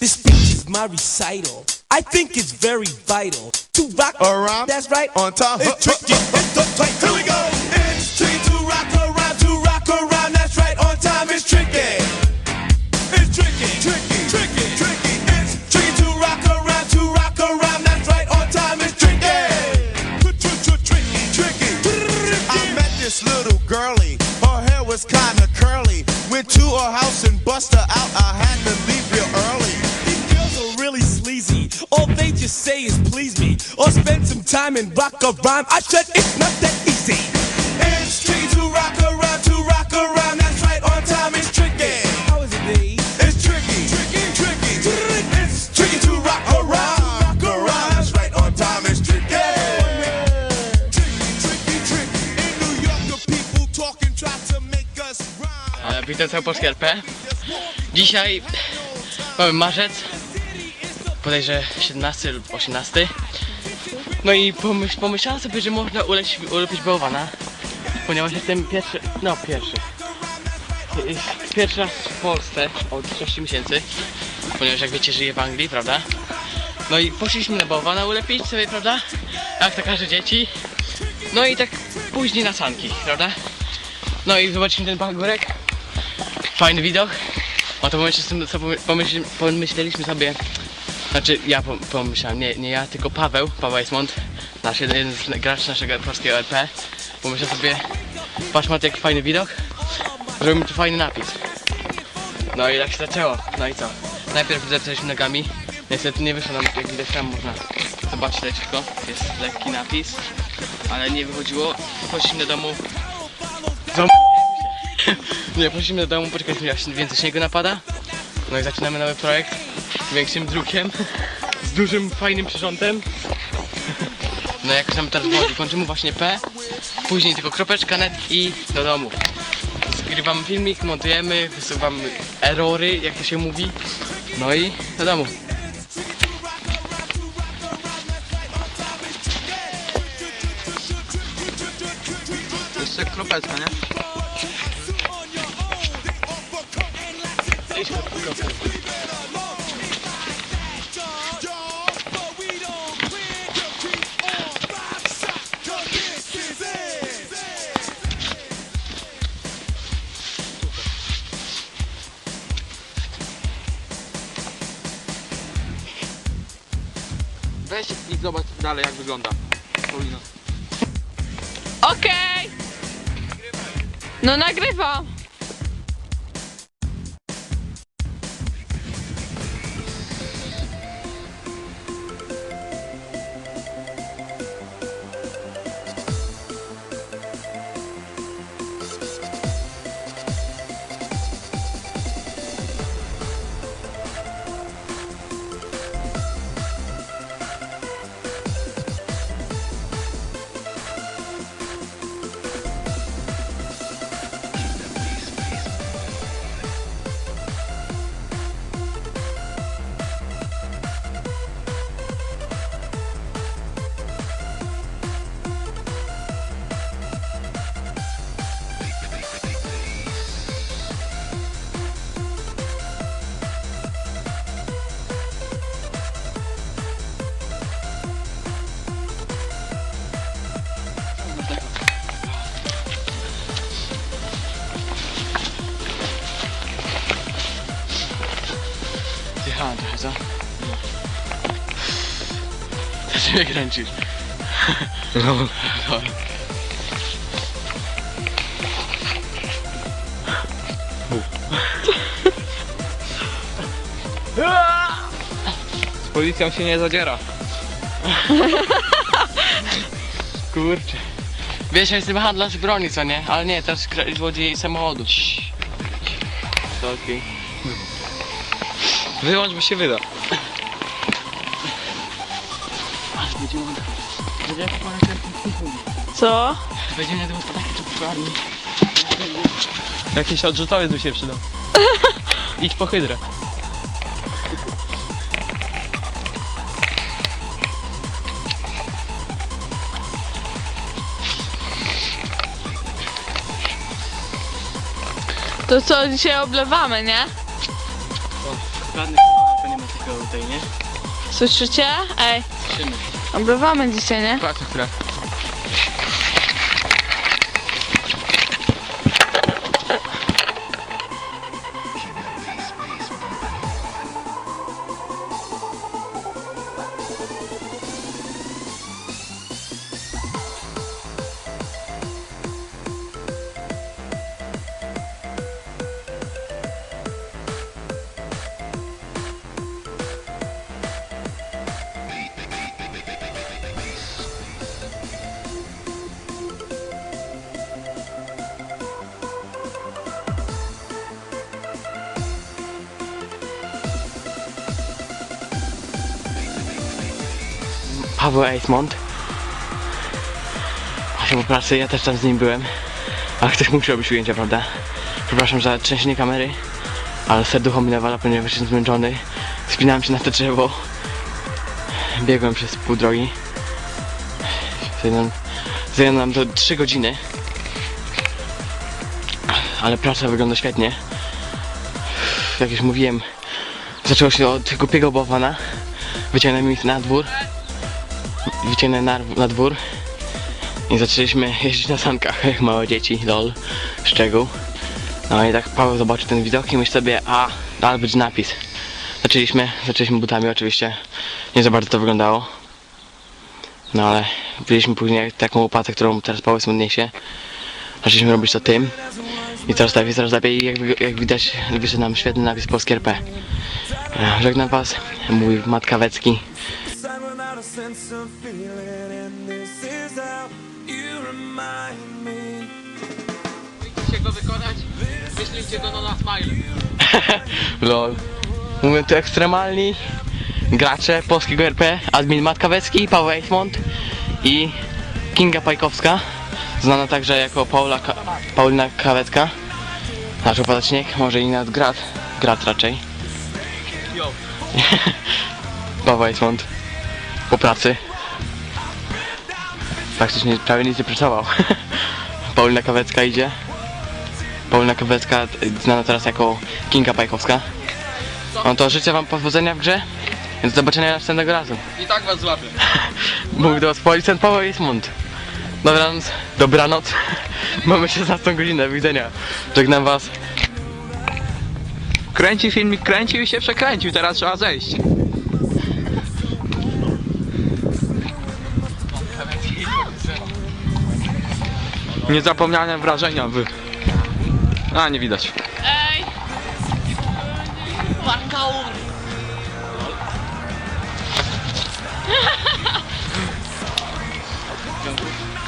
This speech is my recital. I think it's very vital to rock Around. That's right. On top. It's tricky. It's tight. Here we go. And rock a rhyme. I said it's not that easy. It's tricky to rock around, to rock around. That's right, on time it's tricky. How is it, B? It's tricky, tricky, tricky. It's tricky to rock around, rock around. That's right, on time it's tricky. Tricky, tricky, tricky. In New York, the people talking try to make us rhyme. Witam cały polski RP. Dzisiaj mamy marzec, bodajże 17 lub 18. No i pomyśl, pomyślałem sobie, że można ulepić, bałwana, ponieważ jestem pierwszy, no pierwszy. Pierwszy raz w Polsce od 6 miesięcy, ponieważ jak wiecie żyję w Anglii, prawda? No i poszliśmy na bałwana ulepić sobie, prawda? Jak to każde dzieci. No i tak później na sanki, prawda? No i zobaczymy ten pagórek. Fajny widok. O to sobie, pomyśl, pomyśleliśmy sobie, znaczy ja pom- pomyślałem, nie, nie ja, tylko Paweł, Paweł Esmond, nasz jeden z graczy naszego polskiego LP. Pomyślał sobie, patrz Maty, jaki fajny widok, zrobimy tu fajny napis. No i tak się zaczęło, no i co? Najpierw zaczęliśmy nogami, niestety nie wyszło nam, jak widać tam można zobaczyć leciutko, jest lekki napis, ale nie wychodziło, poszliśmy do domu, nie, prosimy do domu, poczekajmy jak się więcej śniegu napada. No i zaczynamy nowy projekt większym drukiem, z dużym, fajnym przyrządem. No jak nam teraz wchodzi, kończymy właśnie P, później tylko kropeczka net i do domu. Zgrywamy filmik, montujemy, wysuwamy erory, jak to się mówi. No i do domu. Jeszcze kropeczka, nie? Weź zobacz dalej jak wygląda. Paulina. Okej! No nagrywam. Trochę, co? Ty mnie kręcisz. No. Dobra. Z policją się nie zadziera. Kurczę. Wiesz, ja jestem handlarz broni, co nie? Ale nie, kra- złodziej samochodu. Okej. Wyłącz, bo się wyda. Co? Wejdziemy na dwa takie tu przywarni. Jakiś odrzutowiec by się przydał. Idź po hydrę. To co, dzisiaj oblewamy, nie? Żadnych To nie ma takiego tutaj, nie? Słyszycie? Ej, Słyszymy. dzisiaj, nie? Patrz Paweł Eismont. Właśnie po pracy, ja też tam z nim byłem. A ktoś musi robić ujęcia, prawda? Przepraszam za trzęsienie kamery, ale serducho mi nawala, ponieważ jestem zmęczony. Spinałem się na to drzewo. Biegłem przez pół drogi. Zajęło nam to 3 godziny. Ale praca wygląda świetnie. Jak już mówiłem, zaczęło się od głupiego bałwana. Wyciągnąłem ich na dwór wyciągnę na, na dwór i zaczęliśmy jeździć na sankach jak małe dzieci, lol, szczegół. No i tak Paweł zobaczył ten widok i myśli sobie, a, ale być napis. Zaczęliśmy, zaczęliśmy butami oczywiście, nie za bardzo to wyglądało. No ale wzięliśmy później taką łopatę, którą teraz Paweł smutniejsie. Zaczęliśmy robić to tym. I coraz lepiej, coraz lepiej i jak, jak widać wyszedł nam świetny napis Polski RP. Żegnam was, mój Matkawecki. Sign without a sense of feeling, and this is how you remind me. Go wykonać? Wyślijcie go na smile. Lol. Mówią tu ekstremalni gracze polskiego RP, admin Matkawecki, Paweł Eismont i Kinga Pajkowska, znana także jako Paula Ka Paulina Kawecka. Nasz opadacznik, może i nawet Grat, Grat raczej. Paweł Eismont po pracy. Praktycznie prawie nic nie pracował. Paulina Kawecka idzie. Paulina Kawecka, znana teraz jako Kinga Pajkowska. No to życzę wam powodzenia w grze. Więc do zobaczenia następnego razu. I tak was złapię. Mówi do was policjant Paweł Ismund. Dobranoc. Dobranoc. Mamy 16 godzinę, widzenia. Żegnam was. Kręci filmik, kręcił i się przekręcił, teraz trzeba zejść. Niezapomniane wrażenia wy. A, nie widać. Ej!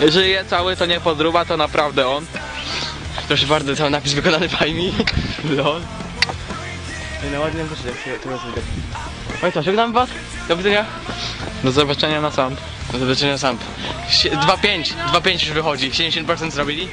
Żyje cały, to nie podruba, to naprawdę on. Proszę bardzo, cały napis wykonany fajnie. Lol. No ładnie wyszedł, jak się teraz widać. Oj to, żegnam was. Do widzenia. Do zobaczenia na sam. Do zobaczenia sam. Sie- 2-5, 2-5 już wychodzi. 70% zrobili.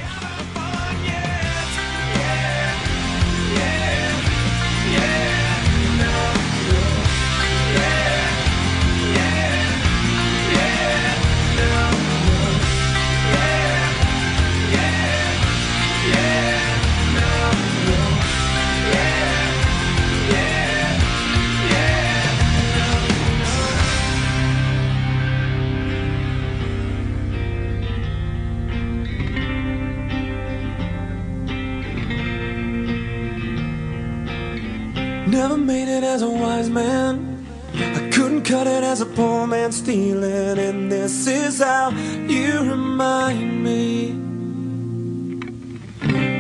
Never made it as a wise man. I couldn't cut it as a poor man stealing. And this is how you remind me.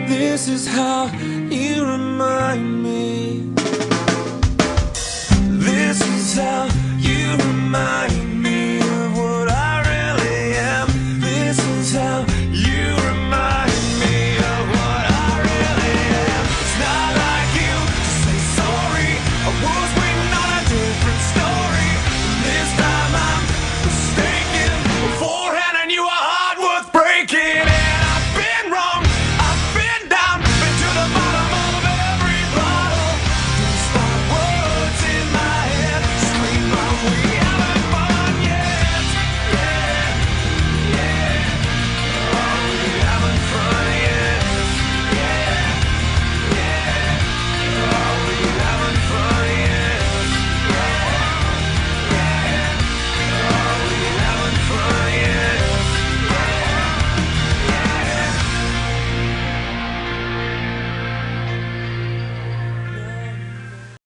This is how you remind me. This is how.